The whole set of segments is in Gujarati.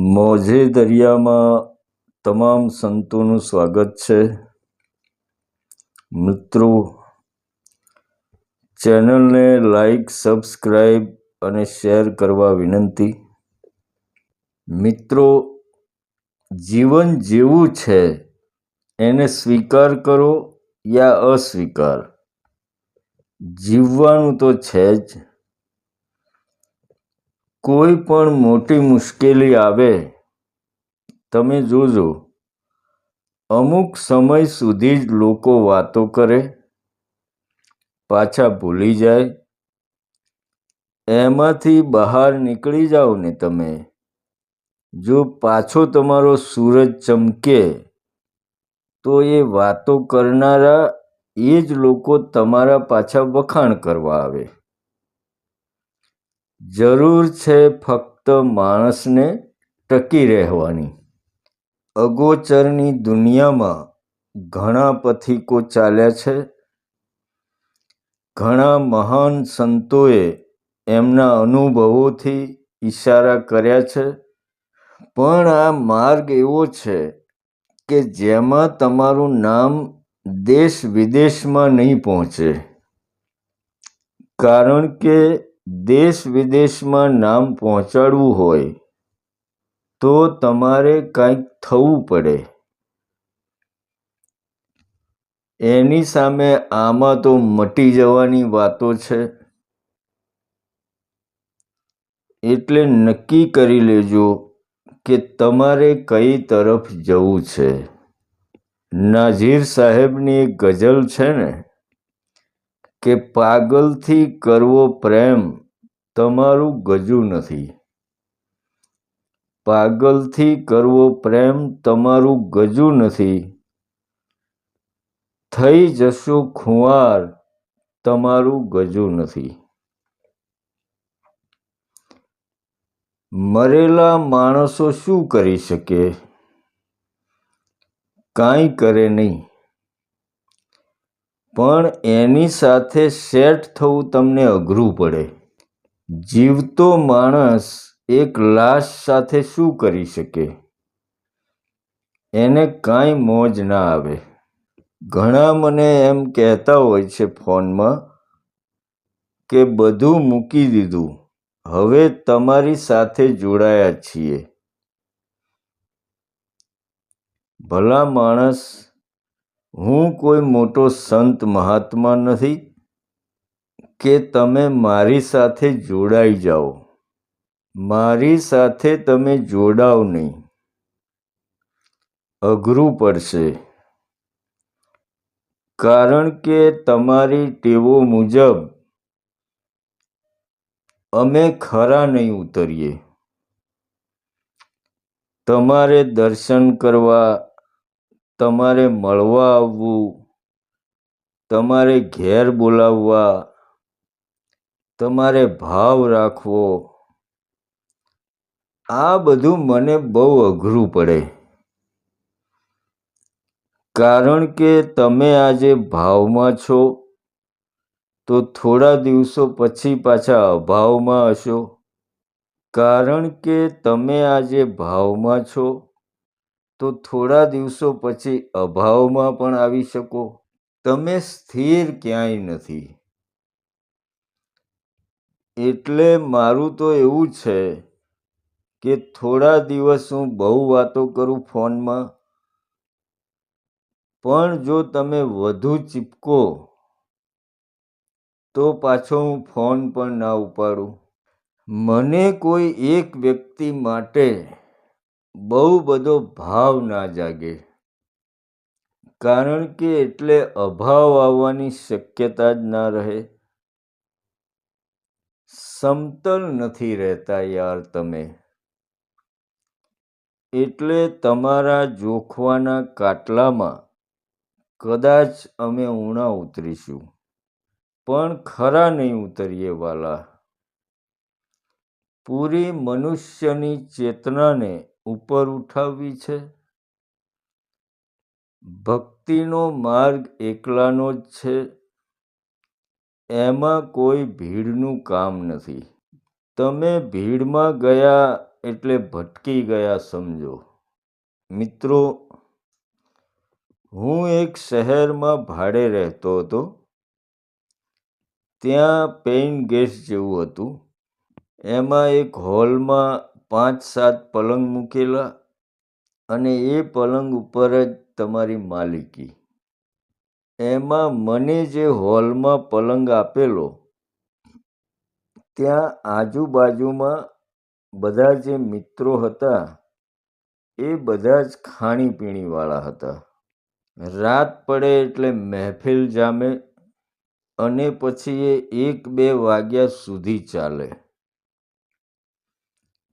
મોજે દરિયામાં તમામ સંતોનું સ્વાગત છે. મિત્રો, ચેનલને લાઈક સબસ્ક્રાઈબ અને શેર કરવા વિનંતી. મિત્રો, જીવન જેવું છે. એને સ્વીકાર કરો યા અસ્વીકાર? જીવવાનું તો છે જ. કોઈ પણ મોટી મુશ્કેલી આવે, તમે જોજો. અમુક સમય સુધી જ લોકો વાતો કરે, પાછા ભૂલી જાય. એમાંથી બહાર નીકળી જાઓ ને તમે. જો પાછો તમારો સૂરજ ચમકે, તો એ વાતો કરનારા એ જ લોકો તમારા પાછા વખાણ કરવા આવે. જરૂર છે ફક્ત માણસને ટકી રહેવાની. અગોચરની દુનિયામાં ઘણા પથિકો ચાલ્યા છે. ઘણા મહાન સંતોએ એમના અનુભવોથી ઈશારા કર્યા છે. પણ આ માર્ગ એવો છે કે જેમાં તમારું નામ દેશ વિદેશમાં નહીં પહોંચે. કારણ કે દેશ વિદેશમાં નામ પહોંચાડવું હોય, તો તમારે કંઈક થવું પડે. એની સામે આમાં તો મટી જવાની વાતો છે. એટલે નક્કી કરી લેજો કે તમારે કઈ તરફ જવું છે. નાઝીર સાહેબની એક ગઝલ છે ને? કે પાગલથી કરવો પ્રેમ તમારું ગજુ નથી. પાગલથી કરવો પ્રેમ તમારું ગજુ નથી. થઈ જશો ખુંવાર તમારું ગજુ નથી. મરેલા માણસો શું કરી શકે? કાંઈ કરે નહીં. પણ એની સાથે સેટ થવું તમને અઘરું પડે. જીવતો માણસ એક લાશ સાથે શું કરી શકે? એને કાંઈ મોજ ના આવે. ઘણા મને એમ કહેતા હોય છે ફોનમાં કે બધું મૂકી દીધું. હવે તમારી સાથે જોડાયા છીએ. ભલા માણસ હું કોઈ મોટો સંત મહાત્મા નથી કે તમે મારી સાથે જોડાઈ જાઓ. મારી સાથે તમે જોડાવ નહીં. અઘરું પડશે. કારણ કે તમારી ટેવો મુજબ અમે ખરા નહીં ઉતરીએ. તમારે દર્શન કરવા તમારે મળવા આવવું, તમારે ઘેર બોલાવવા, તમારે ભાવ રાખવો, આ બધું મને બહુ અઘરું પડે. કારણ કે તમે આજે ભાવમાં છો, તો થોડા દિવસો પછી પાછા અભાવમાં હશો. કારણ કે તમે આજે ભાવમાં છો તો થોડા દિવસો પછી અભાવમાં પણ આવી શકો. તમે સ્થિર ક્યાંય નથી. એટલે મારું તો એવું છે કે થોડા દિવસ હું બહુ વાતો કરું ફોનમાં. પણ જો તમે વધુ ચીપકો, તો પાછો હું ફોન પણ ના ઉપાડું. મને કોઈ એક વ્યક્તિ માટે બહુ બધો ભાવ ના જાગે. કારણ કે એટલે અભાવ આવવાની શક્યતા જ ના રહે. સમતલ નથી રહેતા યાર તમે. એટલે તમારા જોખવાના કાટલામાં કદાચ અમે ઊણા ઉતરીશું. પણ ખરા નહીં ઉતરીએ વાલા. પૂરી મનુષ્યની ચેતનાને ઉપર ઉઠાવવી છે? ભક્તિનો માર્ગ એકલાનો જ છે. એમાં કોઈ ભીડનું કામ નથી. તમે ભીડમાં ગયા એટલે ભટકી ગયા સમજો. મિત્રો, હું એક શહેરમાં ભાડે રહેતો હતો. ત્યાં પેઇન ગેસ્ટ જેવું હતું. એમાં એક હોલમાં પાંચ સાત પલંગ મૂકેલા અને એ પલંગ ઉપર જ તમારી માલિકી. એમાં મને જે હોલમાં પલંગ આપેલો, ત્યાં આજુબાજુમાં બધા જે મિત્રો હતા, એ બધા જ ખાણીપીણીવાળા હતા. રાત પડે એટલે મહેફિલ જામે અને પછી એ એક બે વાગ્યા સુધી ચાલે.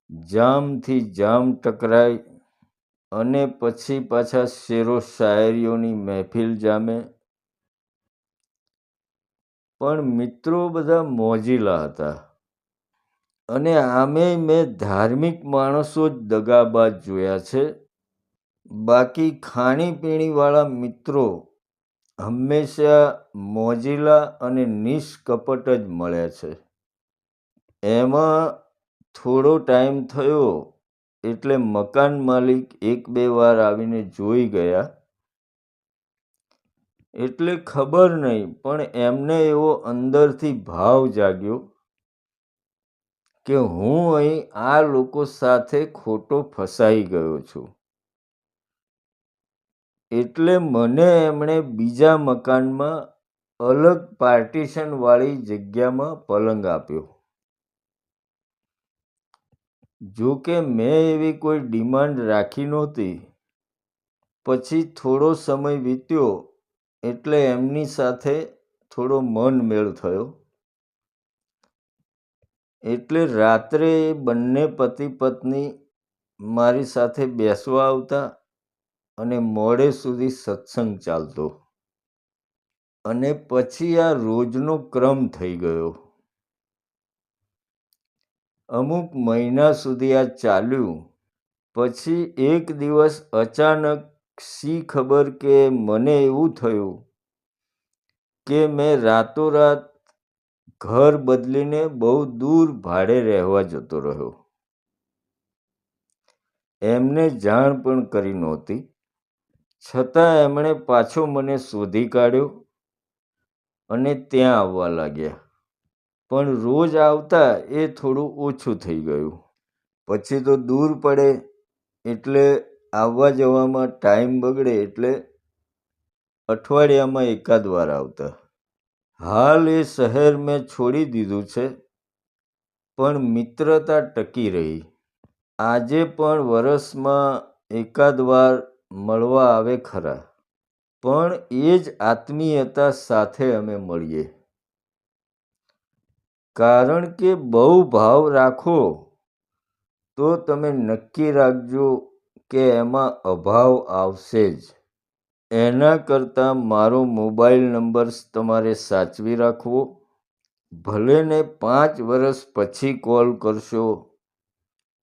જામથી જામ ટકરાય અને પછી પાછા શેરો શાયરીઓની મહેફિલ જામે. પણ મિત્રો બધા મોજીલા હતા અને આમે મેં ધાર્મિક માણસો જ દગાબાજ જોયા છે. બાકી ખાણીપીણીવાળા મિત્રો હંમેશા મોજીલા અને નિષ્કપટ જ મળ્યા છે. એમાં થોડો ટાઈમ થયો એટલે મકાન માલિક એક બે વાર આવીને જોઈ ગયા. એટલે ખબર નહીં, પણ એમને એવો અંદરથી ભાવ જાગ્યો કે હું અહીં આ લોકો સાથે ખોટો ફસાઈ ગયો છું. એટલે મને એમણે બીજા મકાનમાં અલગ પાર્ટીશનવાળી જગ્યામાં પલંગ આપ્યો. જો કે મેં એવી કોઈ ડિમાન્ડ રાખી નહોતી. પછી થોડો સમય વીત્યો એટલે એમની સાથે થોડો મન મેળ થયો. એટલે રાત્રે એ બંને પતિ પત્ની મારી સાથે બેસવા આવતા અને મોડે સુધી સત્સંગ ચાલતો. અને પછી આ રોજનો ક્રમ થઈ ગયો. અમુક મહિના સુધી આ ચાલ્યું. પછી એક દિવસ અચાનક શી ખબર કે મને એવું થયું કે મેં રાતોરાત ઘર બદલીને બહુ દૂર ભાડે રહેવા જતો રહ્યો. એમને જાણ પણ કરી નહોતી. છતાં એમણે પાછો મને શોધી કાઢ્યો અને ત્યાં આવવા લાગ્યા. પણ રોજ આવતા એ થોડું ઓછું થઈ ગયું. પછી તો દૂર પડે એટલે આવવા જવામાં ટાઈમ બગડે એટલે અઠવાડિયામાં એકાદ વાર આવતા. હાલ એ શહેર મેં છોડી દીધું છે, પણ મિત્રતા ટકી રહી. આજે પણ વરસમાં એકાદ વાર મળવા આવે ખરા. પણ એ જ આત્મીયતા સાથે અમે મળીએ. કારણ કે બહુ ભાવ રાખો, તો તમે નક્કી રાખજો કે એમાં અભાવ આવશે જ. એના કરતાં મારો મોબાઈલ નંબર તમારે સાચવી રાખવો. ભલે ને પાંચ વર્ષ પછી કોલ કરશો,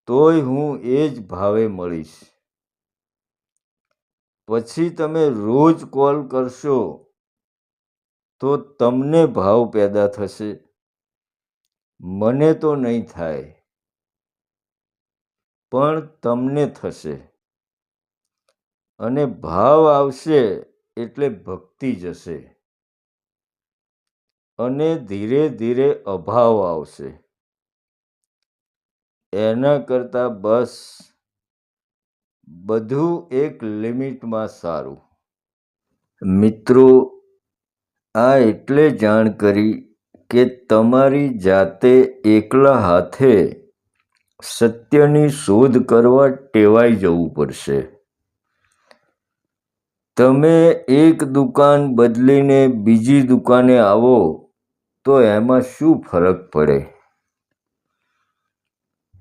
તોય હું એ જ ભાવે મળીશ. પછી તમે રોજ કોલ કરશો, તો તમને ભાવ પેદા થશે. મને તો નહીં થાય. પણ તમને થશે. અને ભાવ આવશે એટલે ભક્તિ જશે. અને ધીરે ધીરે અભાવ આવશે. એના કરતાં બસ બધું એક લિમિટમાં સારું. મિત્રો, આ એટલે જાણ કરી કે તમારી જાતે એકલા હાથે સત્યની શોધ કરવા ટેવાઈ જવું પડશે. તમે એક દુકાન બદલીને બીજી દુકાને આવો તો એમાં શું ફરક પડે?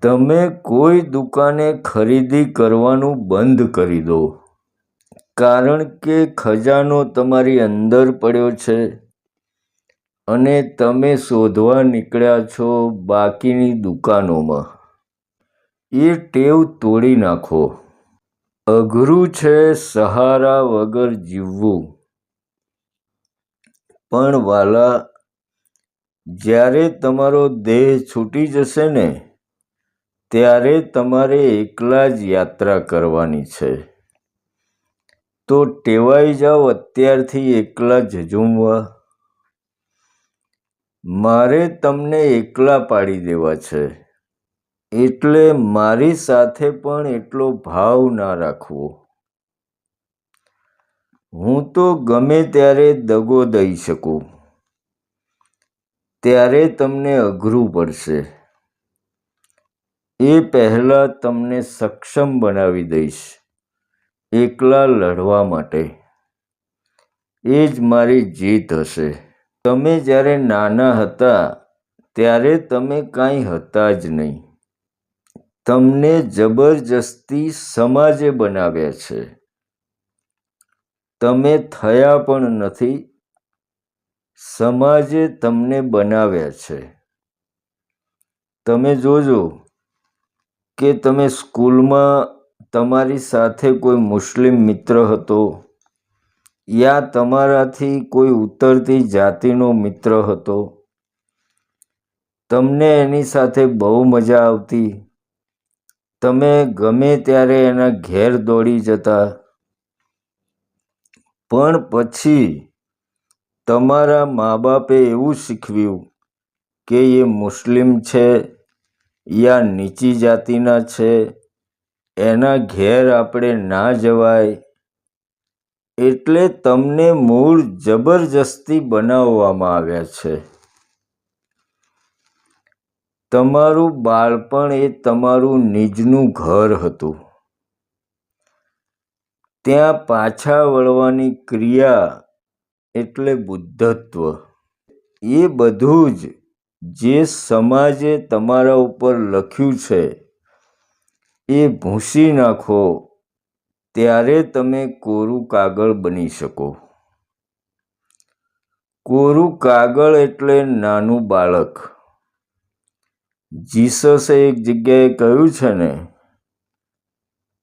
તમે કોઈ દુકાને ખરીદી કરવાનું બંધ કરી દો. કારણ કે ખજાનો તમારી અંદર પડ્યો છે. અને તમે શોધવા નીકળ્યા છો બાકીની દુકાનોમાં. એ ટેવ તોડી નાખો. અઘરું છે સહારા વગર જીવવું. પણ વાલા, જ્યારે તમારો દેહ છૂટી જશે ને, ત્યારે તમારે એકલા જ યાત્રા કરવાની છે. તો ટેવાઈ જાઓ અત્યારથી એકલા ઝઝૂમવા. મારે તમને એકલા પાડી દેવા છે. એટલે મારી સાથે પણ એટલો ભાવ ના રાખવો. હું તો ગમે ત્યારે દગો દઈ શકું. ત્યારે તમને અઘરું પડશે. એ પહેલાં તમને સક્ષમ બનાવી દઈશ. એકલા લડવા માટે. એ જ મારી જીત હશે. તમે જ્યારે નાના હતા, ત્યારે તમે કાંઈ હતા જ નહીં. તમને જબરજસ્તી સમાજે બનાવ્યા છે. તમે થયા પણ નથી. સમાજે તમને બનાવ્યા છે. તમે જોજો કે તમે સ્કૂલમાં તમારી સાથે કોઈ મુસ્લિમ મિત્ર હતો. યા તમારાથી કોઈ ઉતરતી જાતિનો મિત્ર હતો? તમને એની સાથે બહુ મજા આવતી. તમે ગમે ત્યારે એના ઘેર દોડી જતા. પણ પછી તમારા મા બાપે એવું શીખવ્યું કે એ મુસ્લિમ છે યા નીચી જાતિના છે, એના ઘેર આપણે ના જવાય એટલે તમને મૂળ જબરજસ્તી બનાવવામાં આવ્યા છે. તમારું બાળપણ એ તમારું નિજનું ઘર હતું. ત્યાં પાછા વળવાની ક્રિયા એટલે બુદ્ધત્વ. એ બધું જ જે સમાજે તમારા ઉપર લખ્યું છે, એ ભૂંસી નાખો ત્યારે તમે કોરું કાગળ બની શકો. કોરું કાગળ એટલે નાનું બાળક. જીસસે એક જગ્યાએ કહ્યું છે ને,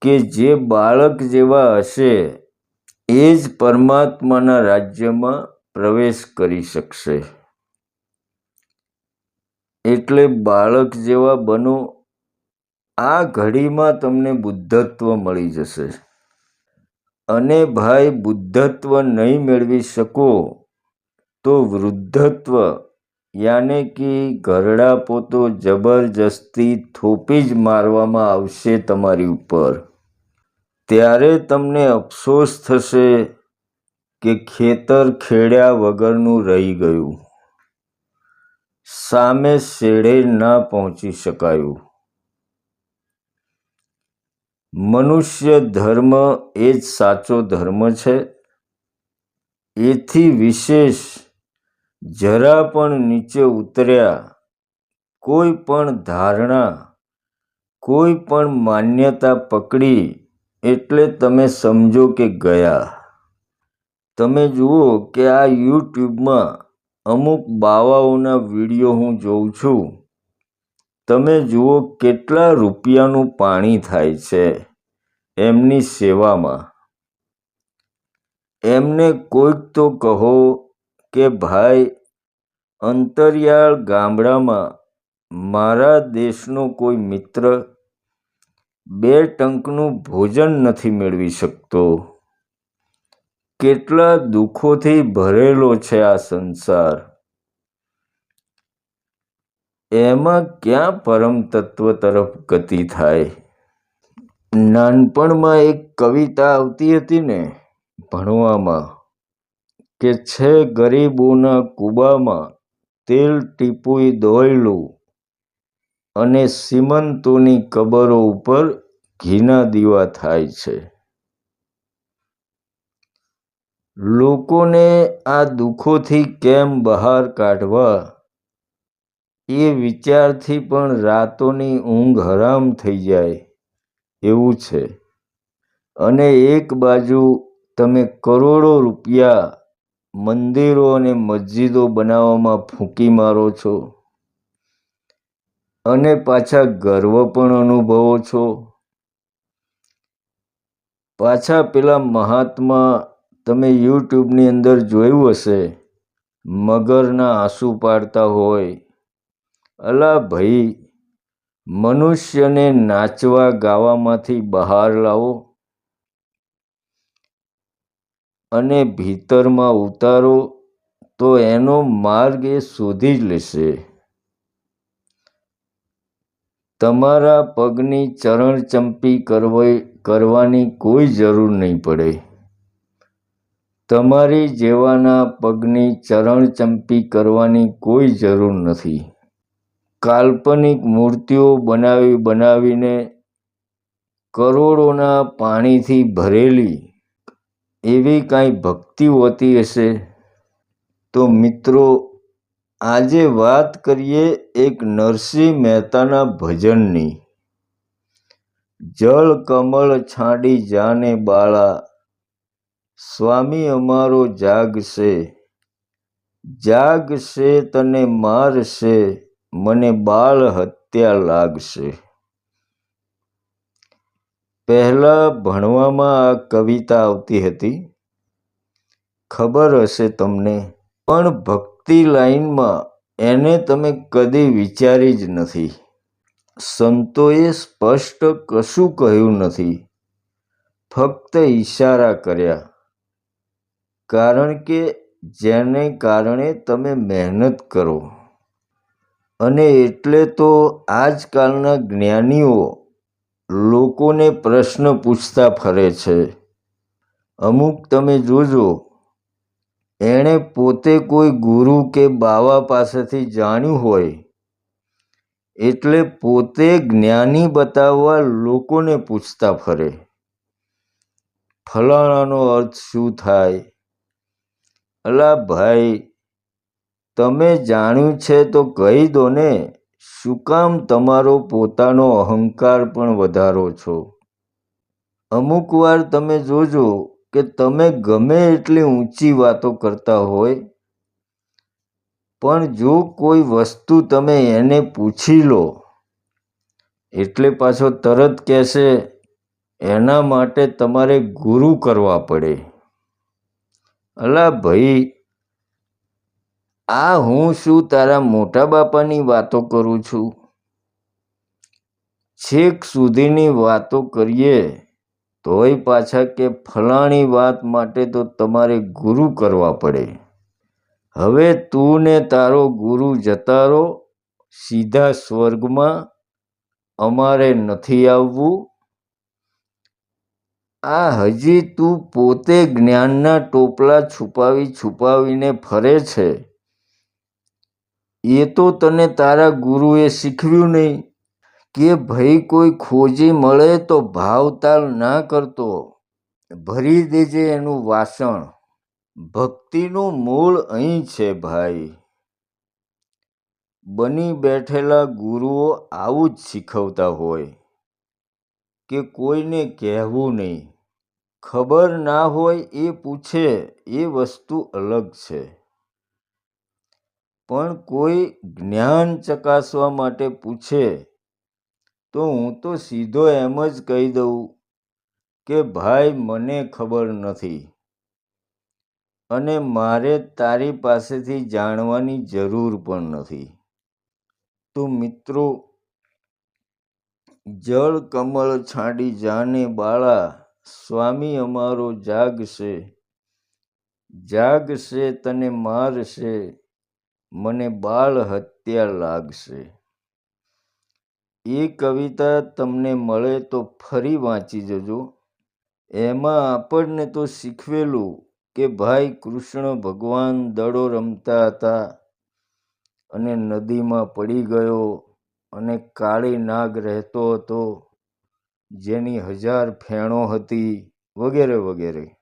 કે જે બાળક જેવા હશે, એ જ પરમાત્માના રાજ્યમાં પ્રવેશ કરી શકશે. એટલે બાળક જેવા બનો, આ ઘડીમાં તમને બુદ્ધત્વ મળી જશે. અને ભાઈ બુદ્ધત્વ નહીં મેળવી શકો, તો વૃદ્ધત્વ, યાને કે ઘરડા પોતો જબરજસ્તી થોપી જ મારવામાં આવશે તમારી ઉપર. ત્યારે તમને અફસોસ થશે કે ખેતર ખેડ્યા વગરનું રહી ગયું. સામે શેડે ના પહોંચી શકાયું. મનુષ્ય ધર્મ એ જ સાચો ધર્મ છે. એથી વિશેષ જરા પણ નીચે ઉતર્યા, કોઈ પણ ધારણા, કોઈ પણ માન્યતા પકડી એટલે તમે સમજો કે ગયા. તમે જુઓ કે આ યુટ્યુબમાં અમુક બાવાઓના વીડિયો હું જોઉં છું. તમે જુઓ કેટલા રૂપિયાનું પાણી થાય છે. એમની સેવામાં. એમને કોઈક તો કહો કે, ભાઈ, અંતરિયાળ ગામડામાં મારા દેશનો કોઈ મિત્ર બે ટંકનું ભોજન નથી મેળવી શકતો. કેટલા દુઃખોથી ભરેલો છે આ સંસાર. એમાં ક્યાં પરમ તત્વ તરફ ગતિ થાય? નાનપણમાં એક કવિતા આવતી હતી ને ભણવામાં કે છે ગરીબોના કૂબામાં તેલ ટીપુઈ દોયલું અને સીમંતોની કબરો ઉપર ઘીના દીવા થાય છે. લોકોને આ દુઃખોથી કેમ બહાર કાઢવા? એ વિચારથી પણ રાતોની ઊંઘ હરામ થઈ જાય. એવું છે. અને એક બાજુ તમે કરોડો રૂપિયા મંદિરો અને મસ્જિદો બનાવવામાં ફૂંકી મારો છો. અને પાછા ગર્વ પણ અનુભવો છો. પાછા પેલા મહાત્મા તમે યુટ્યુબની અંદર જોયું હશે. મગરના આંસુ પાડતા હોય. અલા ભાઈ મનુષ્યને નાચવા ગાવામાંથી બહાર લાવો અને ભીતરમાં ઉતારો, તો એનો માર્ગ એ શોધી જ લેશે. તમારા પગની ચરણચંપી કરવી કરવાની કોઈ જરૂર નહીં પડે. તમારી જેવાના પગની ચરણચંપી કરવાની કોઈ જરૂર નથી. કાલ્પનિક મૂર્તિઓ બનાવી બનાવીને કરોડોના પાણીથી ભરેલી એવી કાંઈ ભક્તિ હોતી હશે? તો મિત્રો, આજે વાત કરીએ એક નરસિંહ મહેતાના ભજનની. જળ કમળ છાંડી જાને બાળા, સ્વામી અમારો જાગશે. જાગશે તને મારશે. મને બાળ હત્યા લાગશે. પહેલા ભણવામાં આ કવિતા આવતી હતી. ખબર હશે તમને, પણ ભક્તિ લાઈનમાં એને તમે કદી વિચારી જ નથી. સંતોએ સ્પષ્ટ કશું કહ્યું નથી. ફક્ત ઈશારા કર્યા. કારણ કે જેને કારણે તમે મહેનત કરો. અને એટલે તો આજકાલના જ્ઞાનીઓ લોકોને પ્રશ્ન પૂછતા ફરે છે. અમુક તમે જોજો, એણે પોતે કોઈ ગુરુ કે બાવા પાસેથી જાણ્યું હોય, એટલે પોતે જ્ઞાની બતાવવા લોકોને પૂછતા ફરે. ફલાણાનો અર્થ શું થાય? અલા ભાઈ તમે જાણ્યું છે તો કહી દો ને, શું કામ તમારો પોતાનો અહંકાર પણ વધારો છો? અમુક વાર તમે જોજો કે તમે ગમે એટલી ઊંચી વાતો કરતા હોય, પણ જો કોઈ વસ્તુ તમે એને પૂછી લો, એટલે પાછો તરત કહેશે, એના માટે તમારે ગુરુ કરવા પડે. અલા ભાઈ આ હું શું તારા મોટા બાપાની વાતો કરું છું? છેક સુધીની વાતો કરીએ, તોય પાછા કે ફલાણી વાત માટે તો તમારે ગુરુ કરવા પડે. હવે તું ને તારો ગુરુ જતા રહો સીધા સ્વર્ગમાં અમારે નથી આવવું. આ હજી તું પોતે જ્ઞાનના ટોપલા છુપાવી છુપાવીને ફરે છે. એ તો તને તારા ગુરુએ શીખવ્યું નહીં કે ભાઈ કોઈ ખોજી મળે તો ભાવતાલ ના કરતો. ભરી દેજે એનું વાસણ. ભક્તિનું મૂળ અહીં છે ભાઈ. બની બેઠેલા ગુરુઓ આવું જ શીખવતા હોય કે કોઈને કહેવું નહીં. ખબર ના હોય એ પૂછે, એ વસ્તુ અલગ છે. પણ કોઈ જ્ઞાન ચકાસવા માટે પૂછે, તો હું તો સીધો એમ જ કહી દઉં કે, ભાઈ, મને ખબર નથી. અને મારે તારી પાસેથી જાણવાની જરૂર પણ નથી. તો મિત્રો, જળ કમળ છાંડી જાને બાળા, સ્વામી અમારો જાગશે. જાગશે તને મારશે. મને બાળ હત્યા લાગશે. એ કવિતા તમને મળે તો ફરી વાંચી જજો. એમાં આપણને તો શીખવેલું કે ભાઈ કૃષ્ણ ભગવાન દડો રમતા હતા અને નદીમાં પડી ગયો અને કાળી નાગ રહેતો હતો, જેની હજાર ફેણો હતી વગેરે વગેરે.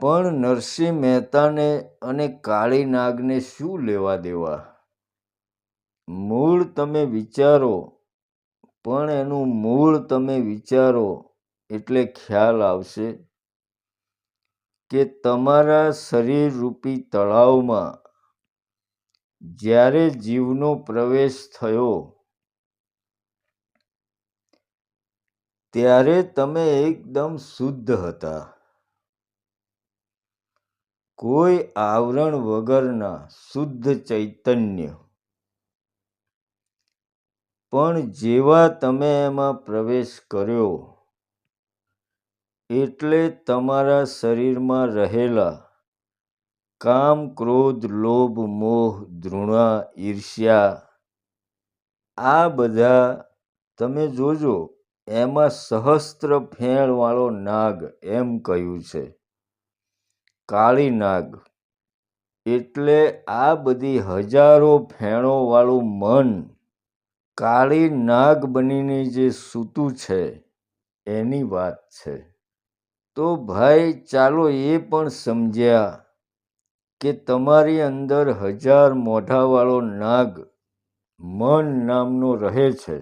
પણ નરસિંહ મહેતાને અને કાળી નાગને શું લેવા દેવા? મૂળ તમે વિચારો, પણ એનું મૂળ તમે વિચારો એટલે ખ્યાલ આવશે કે તમારા શરીર રૂપી તળાવમાં જ્યારે જીવનો પ્રવેશ થયો, ત્યારે તમે એકદમ શુદ્ધ હતા. કોઈ આવરણ વગરના શુદ્ધ ચૈતન્ય. પણ જેવા તમે એમાં પ્રવેશ કર્યો, એટલે તમારા શરીરમાં રહેલા કામ, ક્રોધ, લોભ, મોહ, ધૃણા, ઈર્ષ્યા, આ બધા તમે જોજો, એમાં સહસ્ત્ર ફેણવાળો નાગ એમ કહ્યું છે. કાળી નાગ એટલે આ બધી હજારો ફેણોવાળું મન કાળી નાગ બનીને જે સૂતું છે, એની વાત છે. તો ભાઈ, ચાલો એ પણ સમજ્યા કે તમારી અંદર હજાર મોઢાવાળો નાગ મન નામનો રહે છે.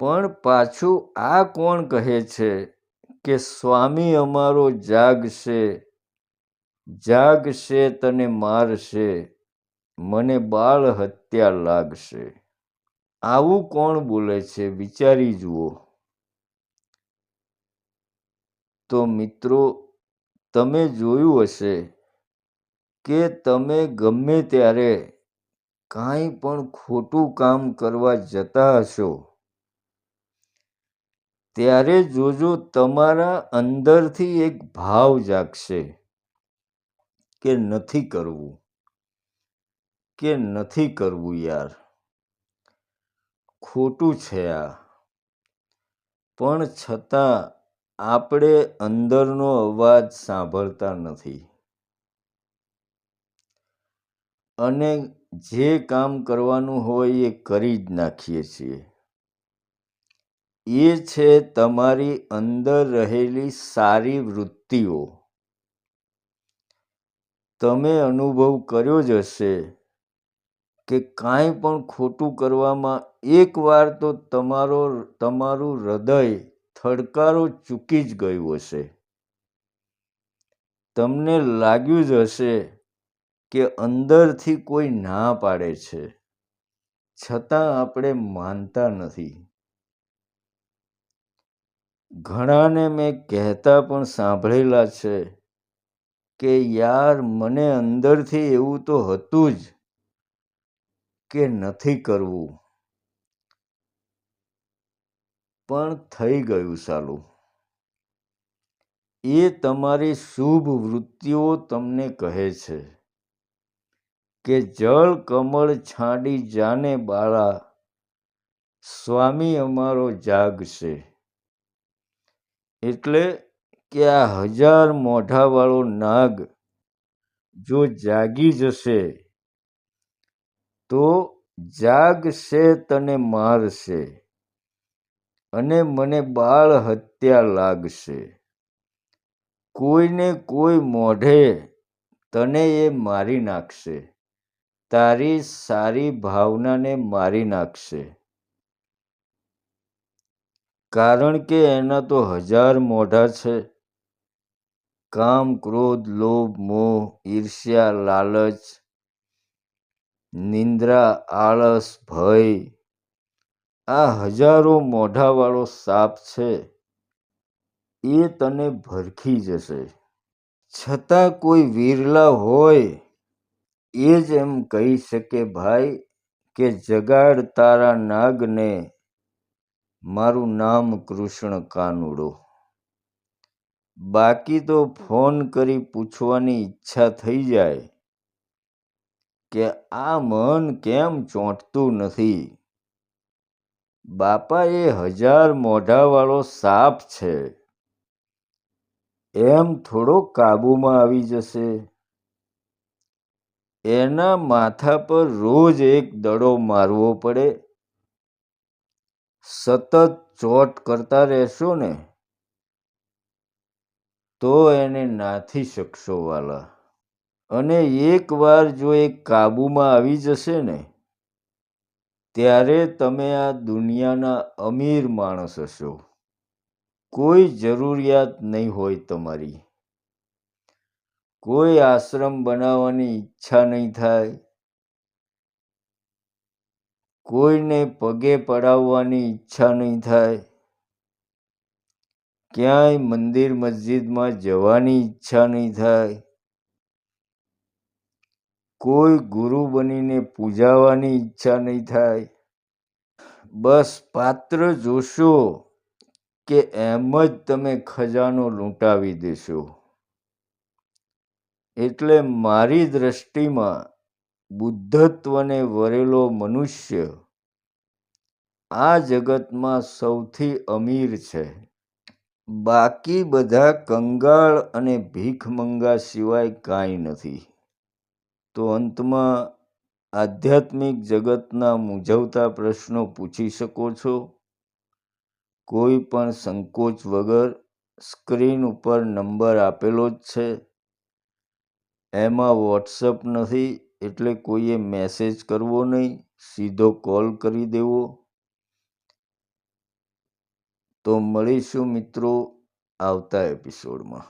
પણ પાછું આ કોણ કહે છે? કે સ્વામી અમારો જાગશે જાગશે તને મારશે, મને બાળ હત્યા લાગશે. આવું કોણ બોલે છે? વિચારી જુઓ. તો મિત્રો, તમે જોયું હશે કે તમે ગમે ત્યારે કાંઈ પણ ખોટું કામ કરવા જતા હશો. ત્યારે જોજો તમારા અંદરથી એક ભાવ જાગશે કે નથી કરવું. કે નથી કરવું યાર. ખોટું છે આ. પણ છતાં આપણે અંદરનો અવાજ સાંભળતા નથી. અને જે કામ કરવાનું હોય એ કરી જ નાખીએ છીએ. એ છે તમારી અંદર રહેલી સારી વૃત્તિઓ. તમે અનુભવ કર્યો જ હશે કે કાંઈ પણ ખોટું કરવામાં એકવાર તો તમારો, તમારું હૃદય થડકારો ચૂકી જ ગયું હશે. તમને લાગ્યું જ હશે કે અંદરથી કોઈ ના પાડે છે. છતાં આપણે માનતા નથી. ઘણાને મેં કહેતા પણ સાંભળેલા છે કે યાર મને અંદરથી એવું તો હતું જ કે નથી કરવું. પણ થઈ ગયું સાલું. એ તમારી શુભ વૃત્તિઓ તમને કહે છે કે જળ કમળ છાંડી જાને બાળા, સ્વામી અમારો જાગશે. એટલે કે આ હજાર મોઢાવાળો નાગ જો જાગી જશે, તો જાગશે તને મારશે અને મને બાળ હત્યા લાગશે. કોઈને કોઈ મોઢે તને એ મારી નાખશે, તારી સારી ભાવનાને મારી નાખશે. કારણ કે એના તો હજાર મોઢા છે. કામ, ક્રોધ, લોભ, મોહ, ઈર્ષ્યા, લાલચ, નિંદ્રા, આળસ, ભય, આ હજારો મોઢાવાળો સાપ છે. એ તને ભરખી જશે. છતાં કોઈ વિરલા હોય, એ જ એમ કહી શકે ભાઈ કે જગાડ તારા નાગને મારું નામ કૃષ્ણ કાનુડો. બાકી તો ફોન કરી પૂછવાની ઈચ્છા થઈ જાય કે આ મન કેમ ચોંટતું નથી? બાપા એ હજાર મોઢાવાળો સાપ છે. એમ થોડો કાબુમાં આવી જશે. એના માથા પર રોજ એક દડો મારવો પડે. સતત ચોટ કરતા રહેશો ને, તો એને નાથી શકશો વાલા. અને એકવાર જો એ કાબુમાં આવી જશે ને, ત્યારે તમે આ દુનિયાના અમીર માણસ હશો. કોઈ જરૂરિયાત નહીં હોય તમારી. કોઈ આશ્રમ બનાવવાની ઈચ્છા નહીં થાય. કોઈને પગે પડાવવાની ઈચ્છા નહીં થાય. ક્યાંય મંદિર મસ્જિદમાં જવાની ઈચ્છા નહીં થાય. કોઈ ગુરુ બનીને પૂજાવાની ઈચ્છા નહીં થાય. બસ પાત્ર જોશો કે એમ જ તમે ખજાનો લૂંટાવી દેશો. એટલે મારી દ્રષ્ટિમાં બુદ્ધત્વને વરેલો મનુષ્ય આ જગતમાં સૌથી અમીર છે. બાકી બધા કંગાળ અને ભીખમંગા સિવાય કાંઈ નથી. તો અંતમાં આધ્યાત્મિક જગતના મૂંઝવતા પ્રશ્નો પૂછી શકો છો? કોઈ પણ સંકોચ વગર સ્ક્રીન ઉપર નંબર આપેલો જ છે. એમાં વોટ્સઅપ નથી એટલે કોઈએ મેસેજ કરવો નહીં સીધો કોલ કરી દેવો. તો મળીશું મિત્રો આવતા એપિસોડમાં